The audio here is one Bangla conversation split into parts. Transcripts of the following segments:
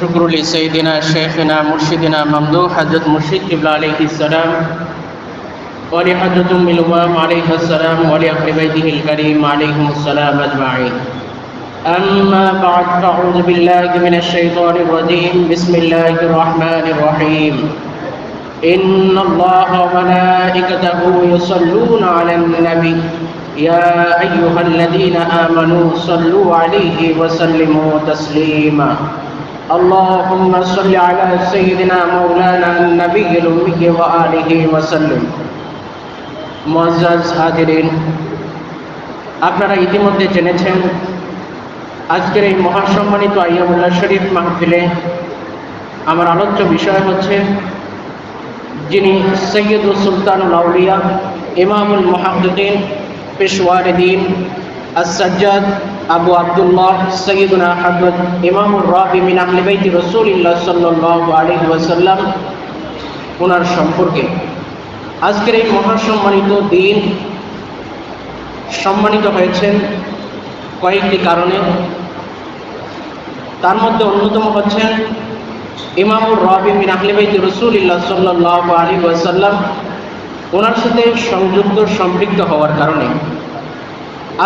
شكر لسيدنا شيخنا مرشدنا ممدوح حضرت مرشد قبل عليه السلام ولی حضرت ام الامام عليه السلام ولاهل بيته الكريم عليهم السلام اجمعين اما بعد فاعوذ بالله من الشيطان الرجيم بسم الله الرحمن الرحيم ان الله وملائكته يصلون على النبي يا أيها الذين آمنوا صلوا عليه وسلموا تسليما اللهم صل على سيدنا مولانا النبي الأمي وآله وسلم معزز হাজিরিন আপনারা ইতিমধ্যে জেনেছেন আজকের এই মহাসম্মানিত আইয়ামুল্লাহ শরীফ মাহফিলে আমার আলোচ্য বিষয় হচ্ছে যিনি সৈয়দুল সুলতানুল আউলিয়া ইমামুল মহাদ্দিন পেশওয়ারদ্দিন আসাজ্জাদ আবু আব্দুল্লাহ সৈয়দুনা হজরত ইমামুর রাবি মিন আহলে বাইতি রসুলিল্লাহ সাল্লাল্লাহু আলাইহি ওয়াসাল্লাম ওনার সম্পর্কে। আজকের এই মহাসম্মানিত দিন সম্মানিত হয়েছেন কয়েকটি কারণে। তার মধ্যে অন্যতম হচ্ছেন ইমামুর রবি মিন আহলে বাইতি রসুলিল্লাহ সাল্লাল্লাহু আলাইহি ওয়াসাল্লাম ওনার সাথে সংযুক্ত সম্পৃক্ত হওয়ার কারণে।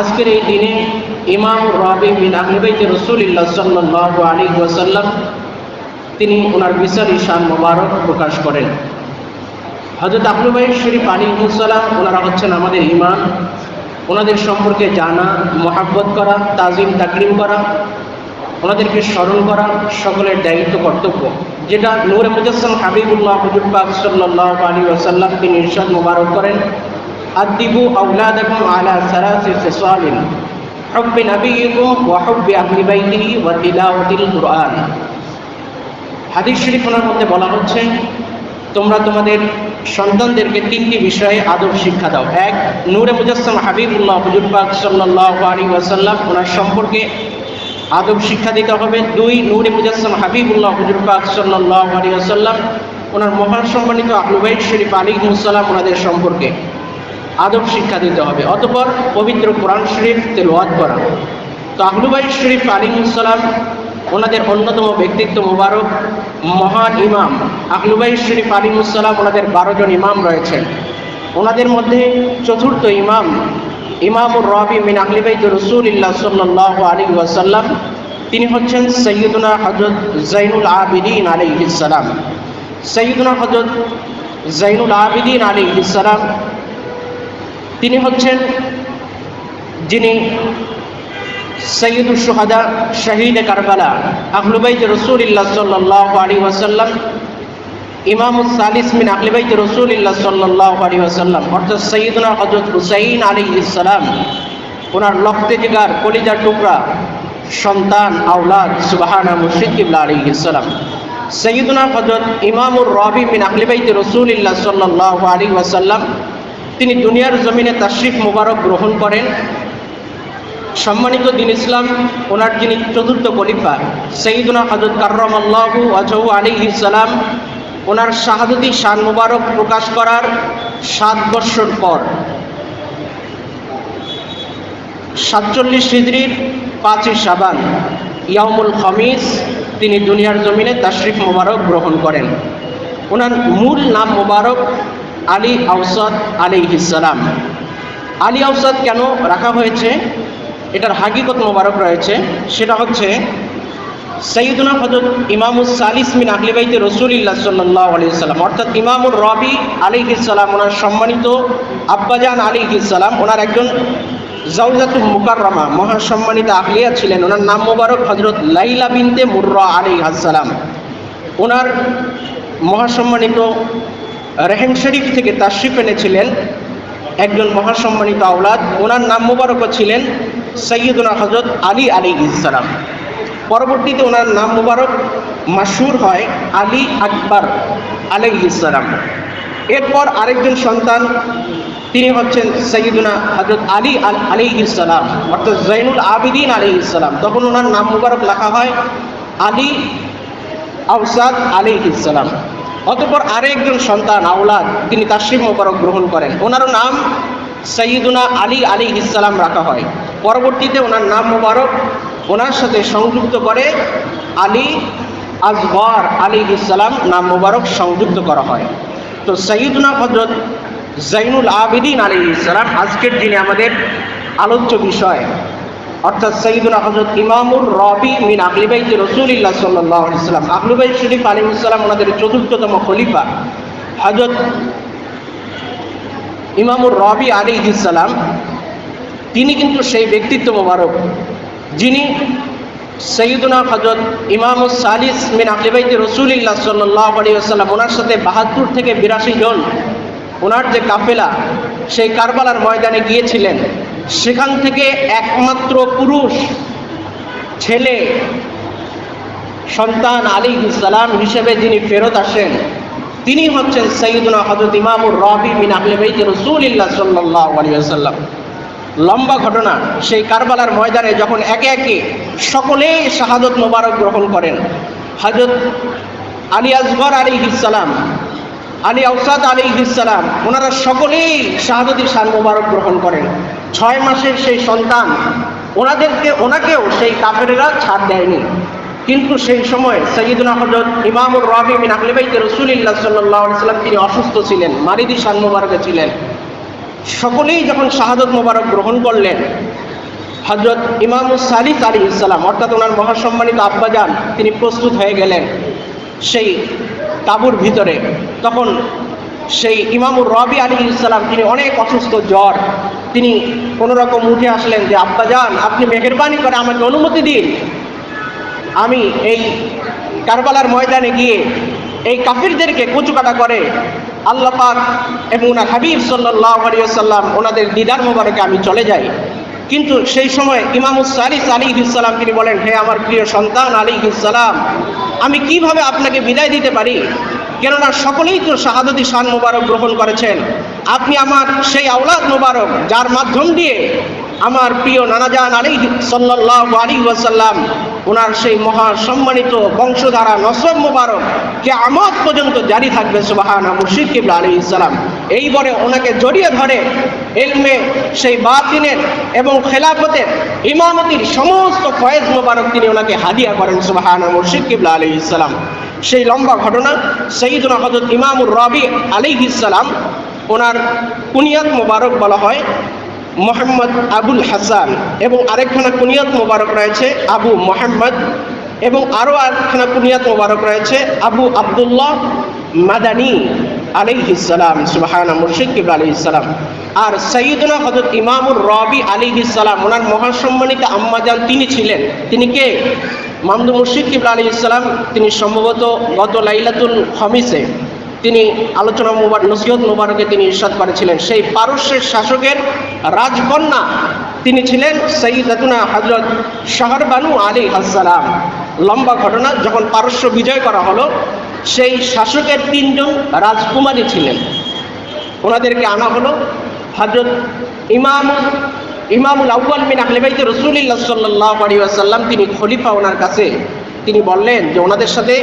আজকের এই দিনে ইমাম রবি মিন আহলে বাইতি রসুলিল্লাহ আলী ওয়াসাল্লাম তিনি ওনার বিশাল ঈশান মোবারক প্রকাশ করেন। হজরত আহলুবাই শরীফ আলী মুসালাম ওনারা হচ্ছেন আমাদের ইমাম। ওনাদের সম্পর্কে জানা, মহাব্বত করা, তাজিম, তাকরিম করা, ওনাদেরকে স্মরণ করা সকলের দায়িত্ব, কর্তব্য। যেটা নূরে মুজাসম হাবিবুল্লাহ হুজুরবাগ সাল্লাহ আলী ওসাল্লাম তিনি ইরশাদ মুবারক করেন। আদিবু আউলাদাকুম আলা সারাসি ফিসালিন حب نبيكم وحب أهل بيته وتلاوة القرآن হাদিস শরীফ ওনার মধ্যে বলা হচ্ছে তোমরা তোমাদের সন্তানদেরকে তিনটি বিষয়ে আদব শিক্ষা দাও এক নূরে মুজাসম হাবিবুল্লাহ হুজুরবাগ সাল্লাহ আলী ওয়াসাল্লাম ওনার সম্পর্কে আদব শিক্ষা দিতে হবে দুই নূরে মুজাসম হাবিবুল্লাহ হুজুরবাগ সাল্লাহ আলী আসাল্লাম ওনার মহান সম্মানিত আহলুবাইদ শরীফ আলী মুসাল্লাম ওনাদের সম্পর্কে আদব শিক্ষা দিতে হবে। অতপর পবিত্র কোরআন শরীফ তেলোয়াত করা। তো আহলুবাইদ শরীফ আলী মুসাল্লাম ওনাদের অন্যতম ব্যক্তিত্ব মোবারক, মহান ইমাম। আহলুবাই শরীফ আলী মুসাল্লাম ওনাদের বারো জন ইমাম রয়েছেন। ওনাদের মধ্যে চতুর্থ ইমাম ইমামুর রবি মিন আহলিবাইত রসুলিল্লাহ সাল্লাহ আলী ওয়াসাল্লাম। তিনি হচ্ছেন সৈয়দুনা হজরত জাইনুল আবিদিন আলী ইসালাম সৈয়দুনা হজরত জাইনুল আবিদিন আলী ইসালাম তিনি হচ্ছেন যিনি সৈয়দুল সোহাদা শহীদ কারবালা আহলুবাইত রসুলিল্লাহ সাল্লাহ আলী ওয়াসাল্লাম ইমামুল সালিস মিন আহলিবাইত রসুলিল্লাহ সাল্লাহ ওয়াসাল্লাম, অর্থাৎ সৈয়দুনা হজরত হুসাইন আলী ইসলাম ওনার লক্তে জিগার কলিজার টুকরা, সন্তান আউলাদ সুবাহানা মুর্শিদ কিবলা আলী ইসলাম সৈয়দুনা হজরত ইমামুর রবি মিন আহলিবাইত রসুলিল্লাহ সাল্লাহ আলী ওয়াসাল্লাম তিনি দুনিয়ার জমিনে তাশরিফ মুবারক গ্রহণ করেন। সম্মানিত দিন ইসলাম, ওনার যিনি চতুর্থ খলিফা, সঈদুনা হজরত কার্রম আল্লাহু আজহু আলী ইসালাম ওনার শাহাদতি শান মুবারক প্রকাশ করার সাত বৎসর পর। সাতচল্লিশ হিজড়ির পাঁচই সাবান ইয়ামুল খমিস, তিনি দুনিয়ার জমিনে তাশরিফ মুবারক গ্রহণ করেন। ওনার মূল নাম মুবারক আলী আউসাদ আলী ইসালাম আলী আউসাদ কেন রাখা হয়েছে? এটার হাকিকত মোবারক রয়েছে। সেটা হচ্ছে সৈয়দুনা হজরত ইমামুল সালিস মিন আহলিবাইতে রসুলিল্লাহ সাল্লাহ আলি সাল্লাম, অর্থাৎ ইমামুর রবি আলী ইসালাম ওনার সম্মানিত আব্বাজান আলী ইসালাম ওনার একজন জাউজাতুল মুকাররমা, মহাসম্মানিত আহলিয়া ছিলেন। ওনার নাম মোবারক হজরত লাইলা বিনতে মুর্রা আলী আসসালাম ওনার মহাসম্মানিত রেহেম শরীফ থেকে তাশরিফ এনেছিলেন একজন মহাসম্মানিত আওলাদ। ওনার নাম মুবারকও ছিলেন সৈয়দুনা হজরত আলী আলী ইসলাম পরবর্তীতে ওনার নাম মুবারক মাসুর হয় আলী আকবর আলী ইসলাম এরপর আরেকজন সন্তান, তিনি হচ্ছেন সৈয়দুনা হজরত আলী আল আলী ইসলাম অর্থাৎ জৈনুল আবিদিন আলী ইসলাম তখন ওনার নাম মুবারক লেখা হয় আলী আউসাদ আলী ইসলাম অতপর আরেকজন সন্তান আউলাদ তিনি তাসিম মোবারক গ্রহণ করেন। ওনারও নাম সৈয়দুনা আলী আলী ইসলাম রাখা হয়। পরবর্তীতে ওনার নাম মোবারক ওনার সাথে সংযুক্ত করে আলী আজগর আলী ইসলাম নাম মোবারক সংযুক্ত করা হয়। তো সঈদুনা হজরত জৈনুল আবিদিন আলী ইসলাম আজকের দিনে আমাদের আলোচ্য বিষয় অর্থাৎ সঈদুল হজরত ইমামুর রবি মিন আহলিবাই রসুলিল্লাহ সাল্লাহ ইসলাম আহলুবাই শরীফ আলী ইসলাম ওনাদের চতুর্থতম খলিফা হজরত ইমামুর রবি আলী ইসলাম তিনি কিন্তু সেই ব্যক্তিত্ব মোবারক, যিনি সৈয়দুনা হজরত ইমামুস সালিস মিন আহলিবাইতে রসুলিল্লাহ সাল্লাহ আলী আসাল্লাম ওনার সাথে বাহাত্তর থেকে বিরাশি জন, ওনার যে কাফেলা, সেই কারবালার ময়দানে গিয়েছিলেন। সেখান থেকে একমাত্র পুরুষ ছেলে সন্তান আলী ইসালাম হিসেবে যিনি ফেরত আসেন, তিনি হচ্ছেন সৈয়দুনা হজরত ইমামুর রবি মিন আহলেবাইত রসুলিল্লাহ সাল্লাহ আলী আসাল্লাম লম্বা ঘটনা, সেই কারবালার ময়দানে যখন একে একে সকলেই শাহাদত মোবারক গ্রহণ করেন হজরত আলী আসগর আলী ইসালাম আলী আউসাদ আলী ইসালাম ওনারা সকলেই শাহাদতি শান মোবারক গ্রহণ করেন। ছয় মাসের সেই সন্তান ওনাদেরকে, ওনাকেও সেই কাফেরেরা ছাড় দেয়নি। কিন্তু সেই সময় সৈয়দুনা হজরত ইমামুর রবি মিন আহলেবাইতে রসুলিল্লাহ সাল্লাহ সাল্লাম তিনি অসুস্থ ছিলেন, মারিদি শান মোবারকে ছিলেন। সকলেই যখন শাহাদত মোবারক গ্রহণ করলেন হজরত ইমামুস সালিস আলী ইসলাম অর্থাৎ ওনার মহাসম্মানিত আব্বাজান, তিনি প্রস্তুত হয়ে গেলেন সেই তাবুর ভিতরে। তখন সেই ইমামুর রবি আলী ইসলাম তিনি অনেক অসুস্থ, জ্বর তিনি কোনো রকম উঠে আসলেন যে আব্বাজান আপনি মেহরবানি করে আমাকে অনুমতি দিন। আমি এই কারবালার ময়দানে গিয়ে এই কাফিরদেরকে কুচুকাটা করে আল্লাহ পাক এবং ওনার হাবিব সাল্লাহ ওনাদের দিদার মোবারকে আমি চলে যাই। কিন্তু সেই সময় ইমামুস সালিস আলী ইসালাম তিনি বলেন, হে আমার প্রিয় সন্তান আলী ইসালাম আমি কীভাবে আপনাকে বিদায় দিতে পারি? কেননা সকলেই তো শাহাদতি শান মোবারক গ্রহণ করেছেন। আপনি আমার সেই আওলাদ মোবারক, যার মাধ্যম দিয়ে আমার প্রিয় নানাজান আলী সাল্লাহ আলী ওয়াসাল্লাম ওনার সেই মহা সম্মানিত বংশধারা নসব মোবারক কে আমদ পর্যন্ত জারি থাকবে সুবাহানা মুর্শিদ কিবলা আলী ইসলাম এই বলে ওনাকে জড়িয়ে ধরে এলমে সেই বাতিনের এবং খেলাফতের ইমামতির সমস্ত ফয়েজ মোবারক তিনি ওনাকে হাদিয়া করেন সুবাহানা মুর্শিদ কিবলা আলী ইসলাম সেই লম্বা ঘটনা সঈদুল হজরত ইমামুর রবি আলী ইসলাম ওনার কুনিয়াত মোবারক বলা হয় মোহাম্মদ আবুল হাসান এবং আরেকখানা কুনিয়াত মোবারক রয়েছে আবু মোহাম্মদ এবং আরও আরেকখানা কুনিয়াত মোবারক রয়েছে আবু আবদুল্লাহ মাদানী ইসালাম সুবাহানা মুর্শিদ কিবলা ইসালাম আর সঈদুল্লাহ হজরত ইমামুর রবি আলী ইসালাম ওনার মহাসম্মানিত আম্মাজান তিনি ছিলেন। তিনি কে? মামদু মুর্শিদ কিবলা আলী ইসলাম তিনি সম্ভবত গত লাইলাতুল খমিসে তিনি আলোচনা মুবার, নসিহত মুবারকে তিনি ইরশাদ করেছিলেন। সেই পারস্যের শাসকের রাজকন্যা তিনি ছিলেন সঈদাতুনা হজরত শাহরবানু আলী হাসালাম লম্বা ঘটনা, যখন পারস্য বিজয় করা হলো, সেই শাসকের তিনজন রাজকুমারী ছিলেন। ওনাদেরকে আনা হলো হজরত ইমাম ইমামুল আউ্বাল মিন আহলেবাইতে রসুলিল্লাহ সাল্লাহ আলী আসাল্লাম তিনি খলিফা ওনার কাছে, তিনি বললেন যে ওনাদের সাথে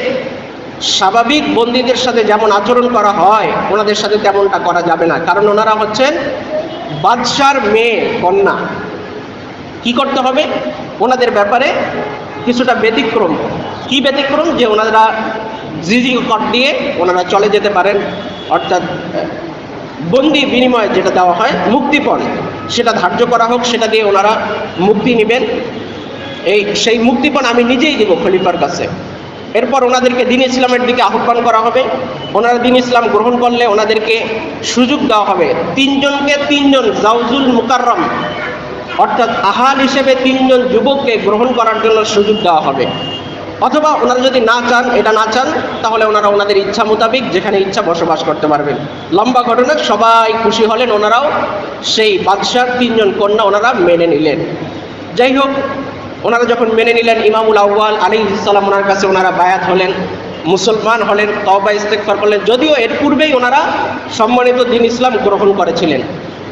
স্বাভাবিক বন্দীদের সাথে যেমন আচরণ করা হয়, ওনাদের সাথে তেমনটা করা যাবে না। কারণ ওনারা হচ্ছেন বাদশার মেয়ে, কন্যা। কি করতে হবে? ওনাদের ব্যাপারে কিছুটা ব্যতিক্রম। কি ব্যতিক্রম? যে ওনারা জিজি কর দিয়ে ওনারা চলে যেতে পারেন, অর্থাৎ বন্দি বিনিময়ে যেটা দেওয়া হয়, মুক্তিপণ সেটা ধার্য করা হোক, সেটা দিয়ে ওনারা মুক্তি নেবেন। এই সেই মুক্তিপণ আমি নিজেই দেবো খলিফার কাছে। এরপর ওনাদেরকে দিন ইসলামের দিকে আহ্বান করা হবে। ওনারা দিন ইসলাম গ্রহণ করলে ওনাদেরকে সুযোগ দেওয়া হবে। তিনজনকে তিনজন জাউজুল মুকাররম, অর্থাৎ আহাল হিসেবে তিনজন যুবককে গ্রহণ করার জন্য সুযোগ দেওয়া হবে। অথবা ওনারা যদি না চান, এটা না চান, তাহলে ওনারা ওনাদের ইচ্ছা মোতাবিক যেখানে ইচ্ছা বসবাস করতে পারবেন। লম্বা ঘটনা, সবাই খুশি হলেন ওনারাও, সেই বাদশার তিনজন কন্যা ওনারা মেনে নিলেন। যাই হোক, ওনারা যখন মেনে নিলেন, ইমামুল আউ্বাল আলী ইসলাম ওনার কাছে ওনারা বায়াত হলেন, মুসলমান হলেন তবা ইস্তেকফার করলেন। যদিও এর পূর্বেই ওনারা সম্মানিত দিন ইসলাম গ্রহণ করেছিলেন।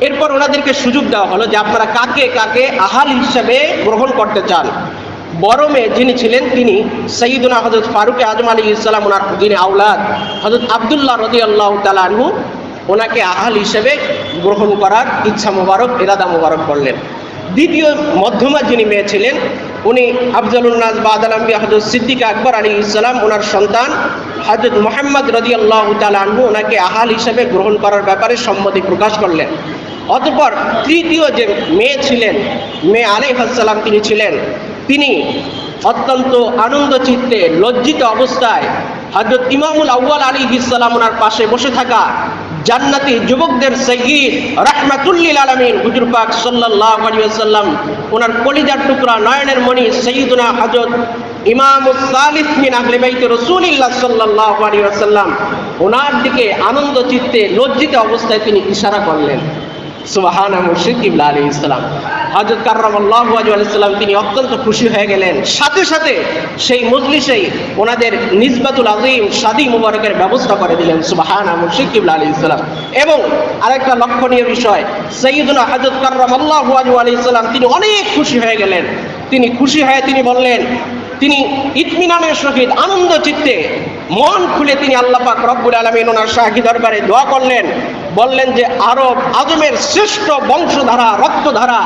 এরপর ওনাদেরকে সুযোগ দেওয়া হলো যে আপনারা কাকে কাকে আহাল হিসাবে গ্রহণ করতে চান। বড় মেয়ে যিনি ছিলেন তিনি সঈদুনা হজরত ফারুক আজম আলী ইসলাম ওনার যিনি আউলাদ হজরত আবদুল্লাহ রদি আল্লাহ তালু ওনাকে আহাল হিসেবে গ্রহণ করার ইচ্ছা মোবারক এরাদা মোবারক করলেন। দ্বিতীয় মধ্যমা যিনি মেয়ে ছিলেন, উনি আফজলুন্নাজ বাদাল আম্বি হজরত সিদ্দিক আকবর আলী ইসলাম ওনার সন্তান হজরত মোহাম্মদ রদি আল্লাহ তালু ওনাকে আহাল হিসেবে গ্রহণ করার ব্যাপারে সম্মতি প্রকাশ করলেন। অতঃপর তৃতীয় যে মেয়ে ছিলেন, মেয়ে আলী হাসালাম তিনি ছিলেন তিনি অত্যন্ত আনন্দ চিত্তে লজ্জিত অবস্থায় হজরত ইমামুল আউ্য়াল আলী ইসালাম ওনার পাশে বসে থাকা জান্নাতি যুবকদের সঈদ রাহমাতুল্লিল আলমিন হুজুর পাক সাল্লাহ আলিয়াল্লাম ওনার কলিজার টুকরা নয়নের মণি সঈদুনা হজরত ইমাম ওনার দিকে আনন্দ চিত্তে লজ্জিত অবস্থায় তিনি ইশারা করলেন। ইসলাম হজরত কার্রামাল্লাহ তিনি অত্যন্ত খুশি হয়ে গেলেন। সাথে সাথে সেই মজলিসেই ওনাদের নিজবাতুল আজিম শাদি মুবারকের ব্যবস্থা করে দিলেন সুবাহানা মুর্শিদ কিবলা আলী ইসলাম এবং আরেকটা লক্ষণীয় বিষয় সৈয়দুল্লাহ হজরত কার্রামাল্লাহ আলাইসাল্লাম তিনি অনেক খুশি হয়ে গেলেন। তিনি খুশি হয়ে তিনি বললেন, তিনি ইতমিনানের সহিত আনন্দ চিত্তে মন খুলে তিনি আল্লাহ পাক রব্বুল আলমিন ওনার শাহী দরবারে দোয়া করলেন। বললেন যে আরব আজমের শ্রেষ্ঠ বংশধারা, রক্তধারা,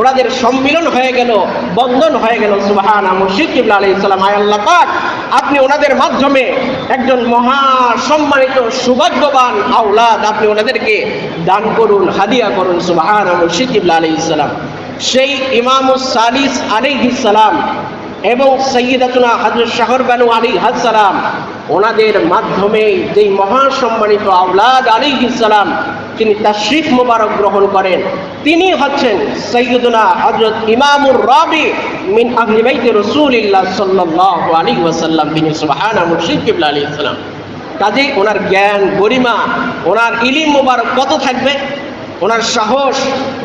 ওনাদের সম্মিলন হয়ে গেল, বন্ধন হয়ে গেল, সুবাহান মুর্শিদ কিবলা আলী ইসলাম আয় আল্লাহ পাক, আপনি ওনাদের মাধ্যমে একজন মহা সম্মানিত সৌভাগ্যবান আউলাদ আপনি ওনাদেরকে দান করুন, হাদিয়া করুন, সুবাহান মুর্শিদ কিবলা আলী ইসলাম সেই ইমামুস সালিস আলাইহিস সালাম এবং সৈয়দাতুনা হজরত শাহর বানু আলী হাসালাম ওনাদের মাধ্যমে যেই মহাসম্মানিত আউলাদ আলী ইসালাম তিনি তাশরিফ মুবারক গ্রহণ করেন। তিনি হচ্ছেন সৈয়দুনা হজরত ইমামুর রবি মিন আহলি বাইতে রসুলিল্লাহ সাল্লাল্লাহু আলাইহি ওয়াসাল্লাম তিনি সুবহানা মুর্শিদ কিবলা আলী ইসলাম কাজেই ওনার জ্ঞান গরিমা, ওনার ইলিম মুবারক কত থাকবে? ওনার সাহস,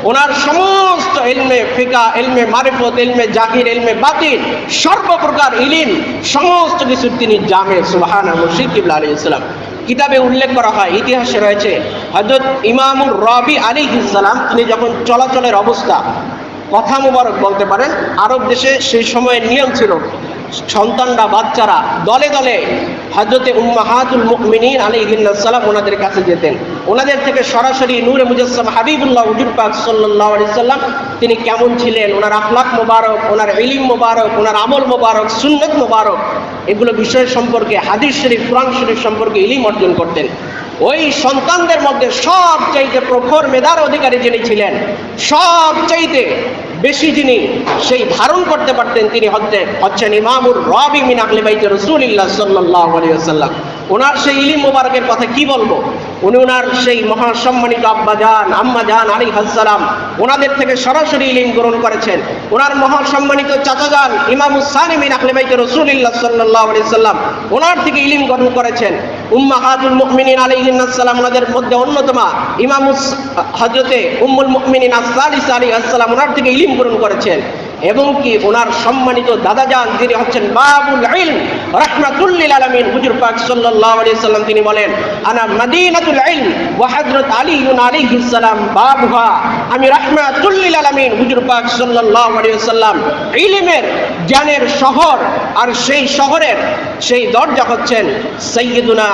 ওনার সমস্ত এলমে ফিকা, এলমে মারিফত, এলমে জাহির এলমে বাতিল, সর্বপ্রকার ইলিম, সমস্ত কিছু তিনি জামে সুবাহানা মুর্শিদ কিবলা আলী ইসলাম কিতাবে উল্লেখ করা হয়, ইতিহাসে রয়েছে হজরত ইমামুর রবি আলী ইসলাম তিনি যখন চলাচলের অবস্থা, কথা মুবারক বলতে পারেন, আরব দেশে সেই সময়ের নিয়ম ছিল, সন্তানরা, বাচ্চারা দলে দলে হজরতে উম্মাহাতুল মুকমিনিন আলী সালাম ওনাদের কাছে যেতেন। ওনাদের থেকে সরাসরি নূরে মুজাসম হাবিবুল্লাহ উজুর পাক সাল্লাহ সাল্লাম, তিনি কেমন ছিলেন? ওনার আখলাক মোবারক, ওনার ইলিম মোবারক, ওনার আমল মোবারক, সুন্নত মোবারক, এগুলো বিষয় সম্পর্কে, হাদিস শরীফ, কোরআন শরীফ সম্পর্কে ইলিম অর্জন করতেন। ওই সন্তানদের মধ্যে সব চাইতে প্রখর মেধার অধিকারী যিনি ছিলেন সব চাইতে বেশি যিনি সেই ধারণ করতে পারতেন, তিনি হচ্ছেন হচ্ছেন ইমামুর রবি মিন আহলে বাইতে রসুলিল্লাহ সাল্লাহ আলিয়াল্লাম ওনার সেই ইলিম মোবারকের কথা কি বলব? উনি ওনার সেই মহাসম্মানিত আব্বা যান আম্মা যান আলী হাসালাম ওনাদের থেকে সরাসরি ইলিম গ্রহণ করেছেন। ওনার মহাসম্মানিত চাচা যান ইমাম উসানি মিন আহলে বাইতে রসুলিল্লাহ সাল্লাহ আলি সাল্লাম ওনার থেকে ইলিম গ্রহণ করেছেন। উম্মা হাজুল মুকমিনিন আলী সাল্লাম ওনাদের মধ্যে অন্যতমা ইমাম হজরতে উম্মুল মুকমিনিন আসালিস আলী আসসালাম, ওনার থেকে ইলিম গ্রহণ করেছেন। এবং কি ওনার সম্মানিত দাদা যান, যিনি হচ্ছেন বাবুল ইলম রাহমাতুল্লিল আলামিন। হুজুর পাক সাল্লাল্লাহু আলাইহি সাল্লাম তিনি বলেন, আনা মাদিনাতুল ইলম ওয়া হযরত আলী আলাইহিস সালাম বাবুহা। আমি রাহমাতুল্লিল আলামিন, হুজুর পাক সাল্লাল্লাহু আলাইহি সাল্লাম। ইলমের জ্ঞানের শহর আর সেই শহরের সেই দরজা হচ্ছেন সৈয়দুনা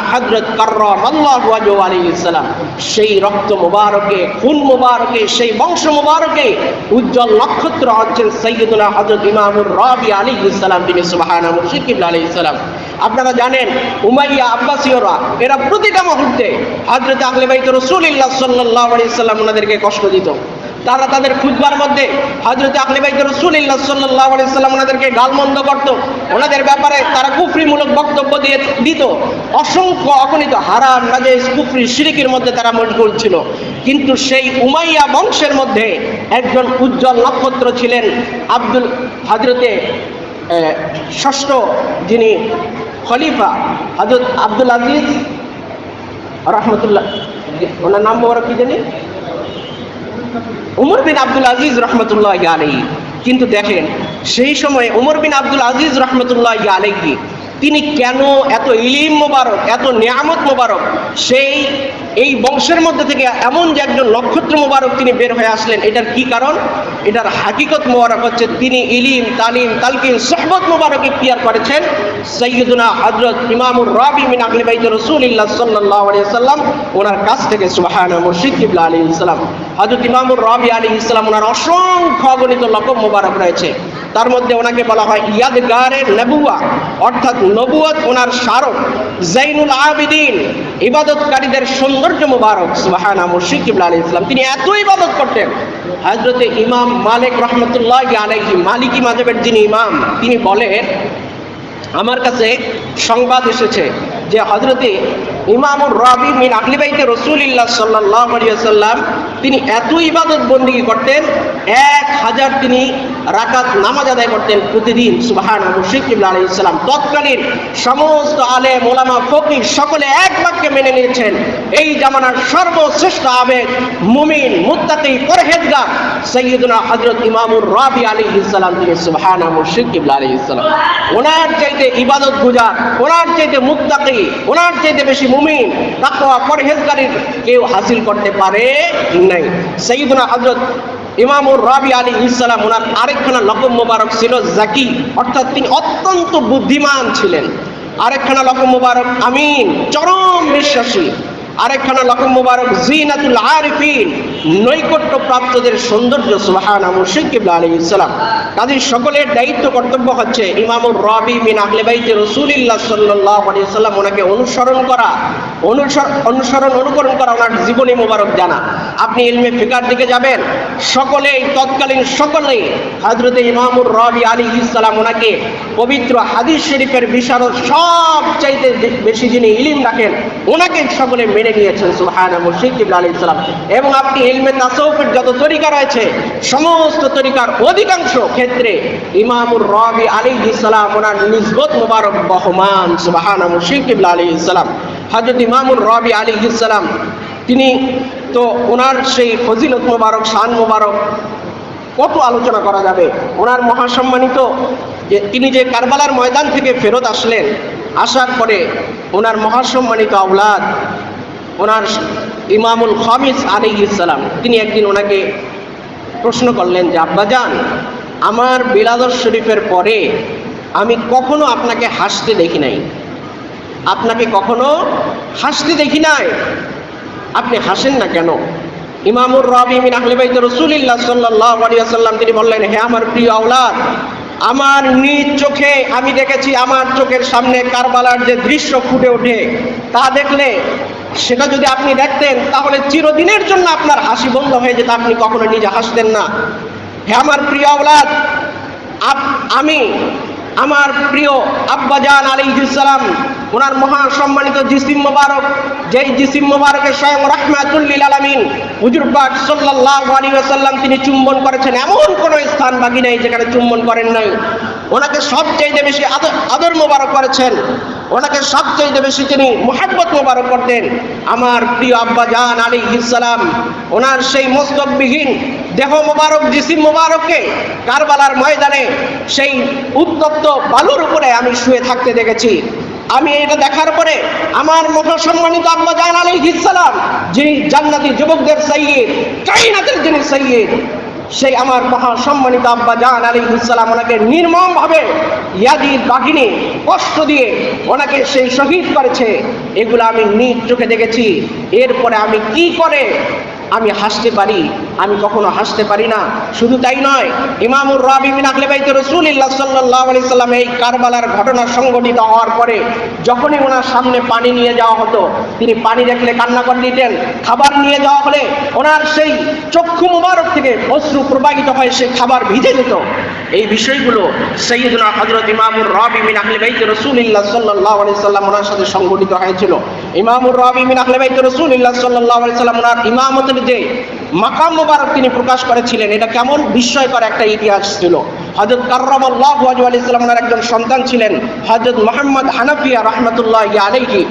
আলাইহিস সালাম। সেই রক্ত মুবারকে, খুন মুবারকে, সেই বংশ মুবারকে উজ্জ্বল নক্ষত্র হচ্ছেন সৈয়দুনা হজরত ইমামুর রবি আলী ইসলাম তিনি সুবাহানা মুর্শিদ কিবলা আলী ইসলাম আপনারা জানেন, উমাইয়া আব্বাসীয়রা, এরা প্রতিটা মুহূর্তে হজরত আহলে বাইত রসুলিল্লাহ সাল্লাহ আলী ইসলাম ওনাদেরকে কষ্ট দিত। তারা তাদের খুদবার মধ্যে হজরত আহলে বাইত রসুলিল্লাহ সাল্লাহ আলী ইসলাম ওনাদেরকে গালমন্দ করত। ওনাদের ব্যাপারে তারা কুফরিমূলক বক্তব্য দিয়ে দিত। অসংখ্য অগণিত হারাম নাজেজ কুফরি, শিরিকের মধ্যে তারা মশগুল ছিল। কিন্তু সেই উমাইয়া বংশের মধ্যে একজন উজ্জ্বল নক্ষত্র ছিলেন আব্দুল হজরতে ষষ্ঠ যিনি খলিফা হজরত আব্দুল আজিজ রহমতুল্লাহ, ওনার নাম বড় কি জানি? উমর বিন আব্দুল আজিজ রহমতুল্লাহ আলী কিন্তু দেখেন, সেই সময় উমর বিন আব্দুল আজিজ রহমতুল্লাহ আলাইহি তিনি কেন এত ইলিম মোবারক, এত নিয়ামত মোবারক? সেই, এই বংশের মধ্যে থেকে এমন যে একজন নক্ষত্র মোবারক তিনি বের হয়ে আসলেন, এটার কি কারণ? এটার হাকিকত মোবারক হচ্ছে তিনি ইলিম, তালিম তালকিন সহবত মোবারক ইখতিয়ার করেছেন। সৈয়দুনা হজরত ইমামুর রবি মিন আহলে বাইত রাসূলুল্লাহ সাল্লাল্লাহু আলাইহি সাল্লাম, ওনার কাছ থেকে সুবহানা মুর্শিদ কিবলা আলাইহিস সালাম। হযরত ইমামুর রবি আলাইহিস সালাম, ওনার অসংখ্য অগণিত লকব মোবারক রয়েছে। তার মধ্যে ওনাকে বলা হয় ইয়াদগারে নবুয়া অর্থাৎ নবুয়াত ওনার স্মারক, জাইনুল আবিদিন, ইবাদতকারীদের সৌন্দর্য মুবারক, সুবাহানা মুর্শিদ কিবলা আলী ইসলাম, তিনি এত ইবাদত করতেন। হজরতে ইমাম মালিক রহমতুল্লাহ আলাইহি, মালিকি মাযহাবের যিনি ইমাম, তিনি বলেন, আমার কাছে সংবাদ এসেছে যে হজরতে ইমামুর রবি মিন আহলিবাইতে রসুলিল্লাহ সাল্লাহ সাল্লাম তিনি এত ইবাদত বন্দিগি করতেন, এক হাজার তিনি রাকাত নামাজ আদায় করতেন প্রতিদিন সুবাহান মুশিকিবুল্লাহ আলী ইসলাম তৎকালীন সমস্ত আলে মোলামা ফকির সকলে এক বাক্যে মেনে নিয়েছেন, এই জামানার সর্বশ্রেষ্ঠ আবেগ, মুমিন, মুত্তাকি, পরহেজগার, সৈয়দুনা হজরত ইমামুর রবি আলী ইসলাম তিনি সুবাহান মুশিকিবুল্লাহ আলী ইসলাম ওনার চাইতে ইবাদত গুজার, ওনার চাইতে মুত্তাকি, ওনার চাইতে বেশি মুমিন, তাকওয়া পরহেজগারির কেউ হাসিল করতে পারে নাই। সাইয়েদুনা হজরত ইমামুর রাবি আলী ইসলাম, ওনার আরেকখানা লকম মোবারক ছিল জাকি, অর্থাৎ তিনি অত্যন্ত বুদ্ধিমান ছিলেন। আরেকখানা লকম মোবারক আমিন, চরম বিশ্বাসী। আরেকখানা লকম মোবারক জিনাতুল আরিফিন নৈকট্য প্রাপ্তদের সৌন্দর্য সুবহানা মুর্শিদ কিবলা আলী ইসলাম কাজে সকলের দায়িত্ব, কর্তব্য হচ্ছে ইমামুর রবি মিন আহলে বাইতে রসুলিল্লাহ সাল্লাল্লাহু আলাইহি সাল্লাম ওনাকে অনুসরণ করা অনুসরণ, অনুকরণ করা, ওনার জীবনী মোবারক জানা। আপনি ইলমে ফিকার দিকে যাবেন, সকলেই, তৎকালীন সকলেই হজরতে ইমামুর রবি আলী ইসলাম ওনাকে পবিত্র হাদিস শরীফের বিশারদ সব চাইতে বেশি যিনি ইলিম রাখেন, ওনাকে সকলে মেনে নিয়েছেন সুহানা মুর্শিদ কিবলা আলী ইসলাম এবং আপনি ইলমে তাসৌফের যত তরিকা রয়েছে, সমস্ত তরিকার অধিকাংশ ক্ষেত্রে ইমামুর রবি আলী ইসলাম ওনার নিজবত মুবারক বহমান সুবাহানা মুর্শিদ আলী ইসলাম হজরত ইমামুর রবি আলী ইসলাম তিনি তো ওনার সেই ফজিলত মোবারক, শান মোবারক কত আলোচনা করা যাবে? ওনার মহাসম্মানিত যে তিনি যে কারবালার ময়দান থেকে ফেরত আসলেন, আসার পরে ওনার মহাসম্মানিত আওলাদ, ওনার ইমামুল খামিস আলী ইসলাম তিনি একদিন ওনাকে প্রশ্ন করলেন যে আব্বাজান আমার বিলাদর শরীফের পরে আমি কখনো আপনাকে হাসতে দেখি নাই। আপনাকে কখনো হাসতে দেখি নাই। আপনি হাসেন না কেন? ইমামুর রবি মিন আহলে বাইত রাসূলুল্লাহ সাল্লাল্লাহু আলাইহি ওয়াসাল্লাম, তিনি বললেন হ্যাঁ আমার প্রিয় আওলাদ, আমার নিজ চোখে আমি দেখেছি, আমার চোখের সামনে কারবালার যে দৃশ্য ফুটে ওঠে, তা দেখলে সেটা যদি আপনি দেখতেন, তাহলে চিরদিনের জন্য আপনার হাসি বন্ধ হয়ে যেত। আপনি কখনো নিজে হাসতেন না। হে আমার প্রিয় আপ- আমি, আমার প্রিয় আব্বাজান আলী সালাম, ওনার মহা সম্মানিত জিসিম মোবারক, যেই জিসিম মোবারকের স্বয়ং রহমাতুল্লিল আলামিন, হুজুর পাক সাল্লাল্লাহু আলাইহি ওয়াসাল্লাম তিনি চুম্বন করেছেন। এমন কোনো স্থান বাকি নেই যেখানে চুম্বন করেন নাই। ওনাকে সবচাইতে বেশি আদর মোবারক করেছেন। ওনাকে সবচেয়ে বেশি তিনি মোহাব্বত মোবারক করতেন। আমার প্রিয় আব্বা জান আলী ইসালাম ওনার সেই মস্তকবিহীন দেহ মোবারক, জিসিম মোবারককে কারবালার ময়দানে সেই উত্তপ্ত বালুর উপরে আমি শুয়ে থাকতে দেখেছি। আমি এটা দেখার পরে আমার মতো সম্মানিত আব্বা জান আলী ইসালাম যিনি জান্নাতি যুবকদের সাইয়ে কাইনাতের যিনি সৈয়দ সেই আমার মহা সম্মানিত আব্বা জান আলী ইসলাম ওনাকে নির্মম ভাবে ইয়াদির বাহিনী কষ্ট দিয়ে ওনাকে সেই শহীদ করেছে। এগুলো আমি নিজ চোখে দেখেছি। এরপরে আমি কি করে আমি হাসতে পারি? আমি কখনো হাসতে পারি না। শুধু তাই নয়, ইমামুর রাবি বিন আহলে বাইত রাসূলুল্লাহ সাল্লাল্লাহু আলাইহি সাল্লাম এই কারবালার ঘটনা সংঘটিত হওয়ার পরে যখনই ওনার সামনে পানি নিয়ে যাওয়া হতো, তিনি পানি দেখলে কান্না করে দিতেন। খাবার নিয়ে যাওয়া হলে ওনার সেই চক্ষু মুবারক থেকে অশ্রু প্রবাহিত হয়ে সেই খাবার ভিজে যেত। এই বিষয়গুলো সৈয়দুনা হযরত ইমামুর রাবি বিন আহলে বাইত রাসূলুল্লাহ সাল্লাল্লাহু আলাইহি সাল্লাম ওনার সাথে সংঘটিত হয়েছিল। ইমামুর রাবি বিন আহলে বাইত রাসূলুল্লাহ সাল্লাল্লাহু আলাইহি সাল্লাম ওনার ইমামতের যে মাকাম মুবারক তিনি প্রকাশ করেছিলেন। এটা কেমন বিস্ময়কর একটা ইতিহাস ছিল। হজরত কাররামাল্লাহু ওয়াজহু আলি ইসলাম ওনার একজন সন্তান ছিলেন। হজরত মোহাম্মদ হানাফিয়া রহমতুল্লাহ আলহি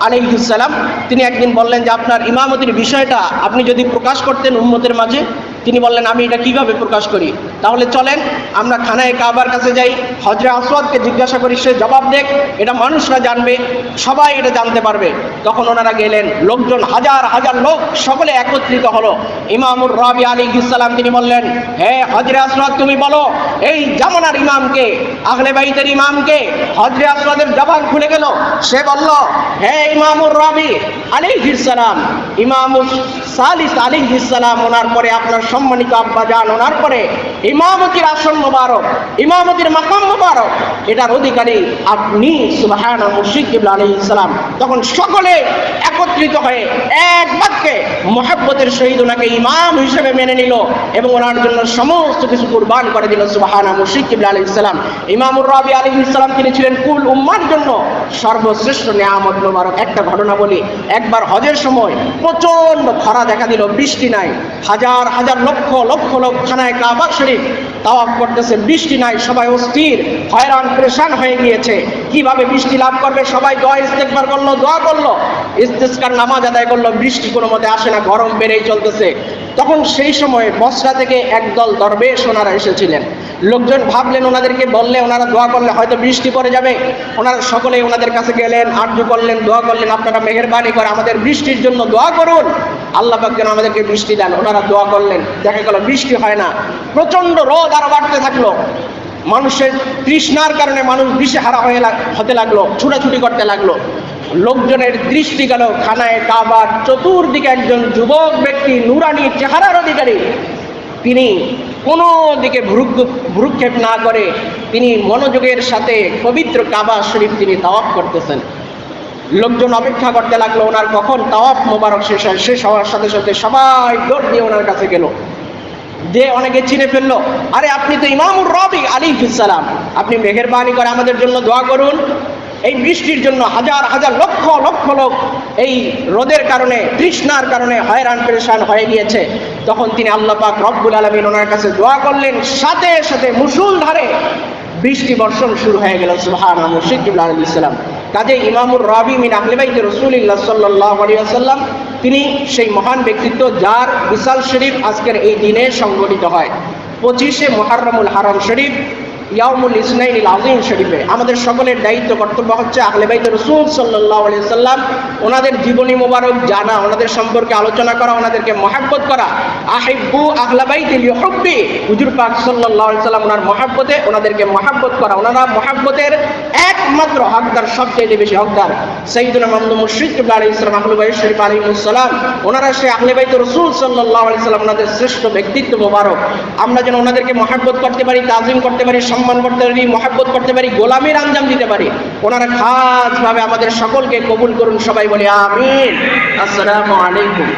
আলাইহিসসালাম তিনি একদিন বললেন যে, আপনার ইমামতির বিষয়টা আপনি যদি প্রকাশ করতেন উম্মতের মাঝে তিনি বললেন, আমি এটা কীভাবে প্রকাশ করি? তাহলে চলেন, আমরা খানায় কাবার কাছে যাই। হজরে আসওয়াদকে জিজ্ঞাসা করি, সে জবাব দেখ, এটা মানুষরা জানবে, সবাই এটা জানতে পারবে। তখন ওনারা গেলেন, লোকজন হাজার হাজার লোক সকলে একত্রিত হলো। ইমামুর রবি আলী ইসালাম তিনি বললেন, হে হজরে আসওয়াদ, তুমি বলো, এই জামানার ইমামকে, আহলে বাইতের ইমামকে হজরে আসওয়াদের জবান খুলে গেল? সে বলল, হে ইমামুর রবি আলী ইসালাম ইমামুর সালিস আলী ইসালাম ওনার পরে আপনার সম্মানিত আব্বা যান ওনার পরে ইমামতির আসন মোবারক, ইমামতির মাকাম মোবারক, এটার অধিকারী আপনি সুবাহান মুর্শিদ আলী ইসলাম তখন সকলে একত্রিত হয়ে এক বাক্যে মহাব্বতের সহিত ওনাকে ইমাম হিসেবে মেনে নিল এবং ওনার জন্য সমস্ত কিছু কুরবান করে দিল সুবাহানা কিবলা আলী ইসলাম ইমামুর রবি আলী ইসলাম তিনি ছিলেন কুল উম্মার জন্য সর্বশ্রেষ্ঠ নিয়ামত মোবারক। একটা ঘটনা বলি, একবার হজের সময় প্রচণ্ড খরা দেখা দিল, বৃষ্টি নাই, হাজার হাজার লক্ষ লক্ষ লোক খানায় কাবা শরীফ। তাওয়াফ করতেছে, বৃষ্টি নাই, সবাই অস্থির, হয়রান, পরেশান হয়ে গিয়েছে। কীভাবে বৃষ্টি লাভ করবে? সবাই দোয়া ইস্তেকবার করল, দোয়া করল। ইস্তেস্কার নামাজ আদায় করল, বৃষ্টি কোনো মতে আসে না, গরম বেড়েই চলতেছে। তখন সেই সময় বসরা থেকে একদল দরবেশ ওনারা এসেছিলেন। লোকজন ভাবলেন, ওনাদেরকে বললে, ওনারা দোয়া করলে হয়তো বৃষ্টি পড়ে যাবে। ওনারা সকলেই ওনাদের কাছে গেলেন আর্য করলেন, দোয়া করলেন, আপনারা মেহেরবানি করে আমাদের বৃষ্টির জন্য দোয়া করুন। আল্লাহ পাক যেন আমাদেরকে বৃষ্টি দেন, ওনারা দোয়া করলেন। দেখা গেল বৃষ্টি হয় না। প্রচণ্ড রোদ আরও বাড়তে থাকল। মানুষের তৃষ্ণার কারণে মানুষ দিশেহারা হয়ে হতে লাগল, ছুটাছুটি করতে লাগল। লোকজনের দৃষ্টি গেল খানায় কাবার চতুর্দিকে একজন যুবক ব্যক্তি, নুরানি চেহারার অধিকারী। তিনি কোনো দিকে ভ্রুক- ভ্রুক্ষেপ না করে তিনি মনোযোগের সাথে পবিত্র কাবা শরীফ তিনি তাওয়াফ করতেছেন। লোকজন অপেক্ষা করতে লাগল, ওনার কখন তাওয়াফ মোবারক শেষ হয়, শেষ হওয়ার সাথে সাথে সবাই দৌড় দিয়ে ওনার কাছে গেল। যে অনেকে চিনে ফেলল, আরে, আপনি তো ইমামুর রবি আলী সালাম। আপনি মেহেরবানি করে আমাদের জন্য দোয়া করুন। এই বৃষ্টির জন্য হাজার হাজার লক্ষ লক্ষ লোক এই রোদের কারণে, তৃষ্ণার কারণে হয়রান, পেরেশান হয়ে গিয়েছে। তখন তিনি আল্লাহ পাক রব্বুল আলমিন ওনার কাছে দোয়া করলেন, সাথে সাথে মুসুল ধারে বৃষ্টি বর্ষণ শুরু হয়ে গেল সুহান মুশিকুল্লাহ আলী ইসলাম কাজে ইমামুর রবি মিন আহলেবাইতে রসুলিল্লাহ সাল্লাহ আলিয়াল্লাম তিনি সেই মহান ব্যক্তিত্ব যার বিশাল শরীফ আজকের এই দিনে সংগঠিত হয়। পঁচিশে মোহাররমুল হারাম শরীফ ইয়ামুল ইসনাইল আজিম শরীফে। আমাদের সকলের দায়িত্ব, কর্তব্য হচ্ছে আহলে বাইতে রসুল সাল্লাহ সাল্লাম ওনাদের জীবনী মোবারক জানা, ওনাদের সম্পর্কে আলোচনা করা, ওনাদেরকে মহাব্বত করা। আহিব্বু আহলাবাইতিল ইউহিব্বি। হুজুর পাক আলাইহি সাল্লাম ওনার মহাব্বতে ওনাদেরকে মহাব্বত করা। ওনারা মহাব্বতের একমাত্র হকদার সবচেয়ে বেশি হকদার সাইয়্যিদুনা মাহমুদ মুশরিক কিবলা আলাইহিস সালাম আহলে শরীফ আলাইহিস সালাম। ওনারা সেই আহলে বাইত রাসূল সাল্লাল্লাহু আলাইহি সাল্লাম ওনাদের শ্রেষ্ঠ ব্যক্তিত্ব মোবারক। আমরা যেন ওনাদেরকে মহাব্বত করতে পারি, তাজিম করতে পারি, সম্মান করতে পারি, মহাব্বত করতে পারি, গোলামির আঞ্জাম দিতে পারি। ওনারা খাসভাবে আমাদের সকলকে কবুল করুন, সবাই বলি আমিন। আসসালামু আলাইকুম।